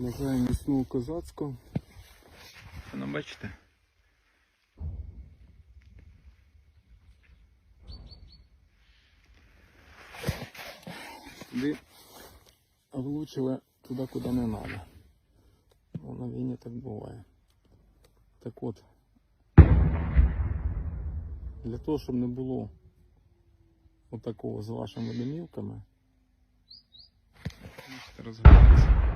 Бажаю міцного козацького. Ну, бачите? Сюди влучили туди, куди не треба. Ну, на війні так буває. Так от, для того, щоб не було отакого з вашими домівками, Можете.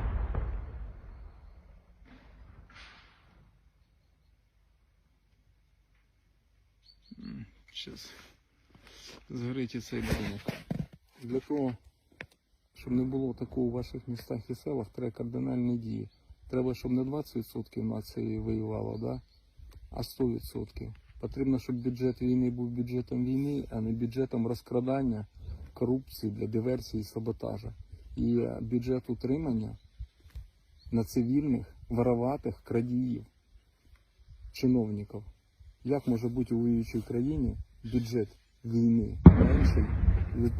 Зараз згорить цей будинок. для того, щоб не було такого у ваших містах і селах, треба кардинальні дії. Треба, щоб не 20% нації воювало, да? а 100%. Потрібно, щоб бюджет війни був бюджетом війни, а не бюджетом розкрадання, корупції для диверсії і саботажа. І е, бюджет утримання на цивільних, вороватих крадіїв, чиновників. Як може бути у воюючій країні бюджет війни менший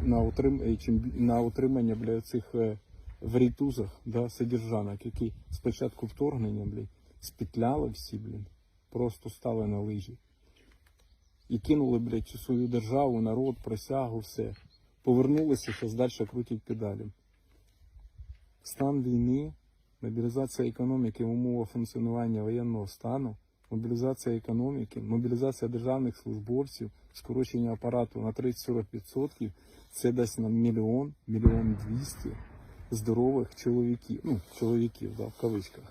на, утрим... е, на утримання бля, цих е, в рейтузах да, содержанок, які спочатку вторгнення блядь, спітляли всі, блін, просто стали на лижі. І кинули, блядь, свою державу, народ, присягу, все. Повернулися, зараз далі крутять педалі. Стан війни, мобілізація економіки в функціонування воєнного стану, мобілізація економіки, мобілізація державних службовців, скорочення апарату на 30-40%, це дасть нам мільйон, мільйон двісті здорових чоловіків, ну, чоловіків, да, в кавичках,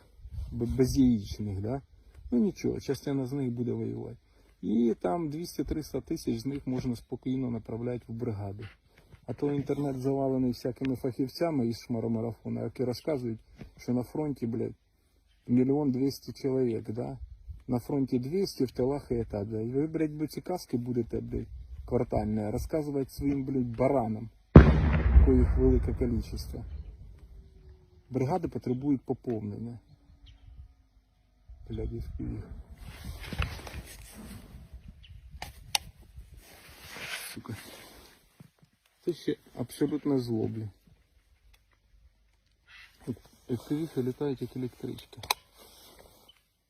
б- безяєчних, да? Ну нічого, частина з них буде воювати. І там 200-300 тисяч з них можна спокійно направляти в бригади. А то інтернет завалений всякими фахівцями із шмаромарафону, які розказують, що на фронті, блядь, мільйон двісті чоловік, да? На фронті 200, в тилах і да? І ви, блядь, ці казки будете, блядь, квартальні, розказувати своїм, блядь, баранам, коїх велике кількість. Бригади потребують поповнення. Блядь, їх їх. Сука. Це ще абсолютно злоблі. Еквівіхи літають як електрички.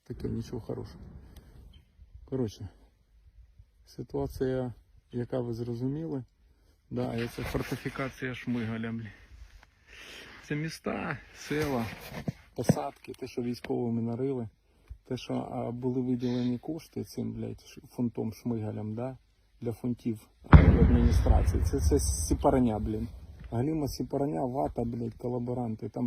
Таке нічого хорошого. Коротше, ситуація, яка ви зрозуміли, да, це фортифікація Шмигаля. Це міста, села, посадки, те, що військовими нарили, те, що а, були виділені кошти цим, блядь, фунтом Шмигалем, да, для фунтів адміністрації. Це, це сіпарня, блін. Галіма сіпарня, вата, блядь, колаборанти. Там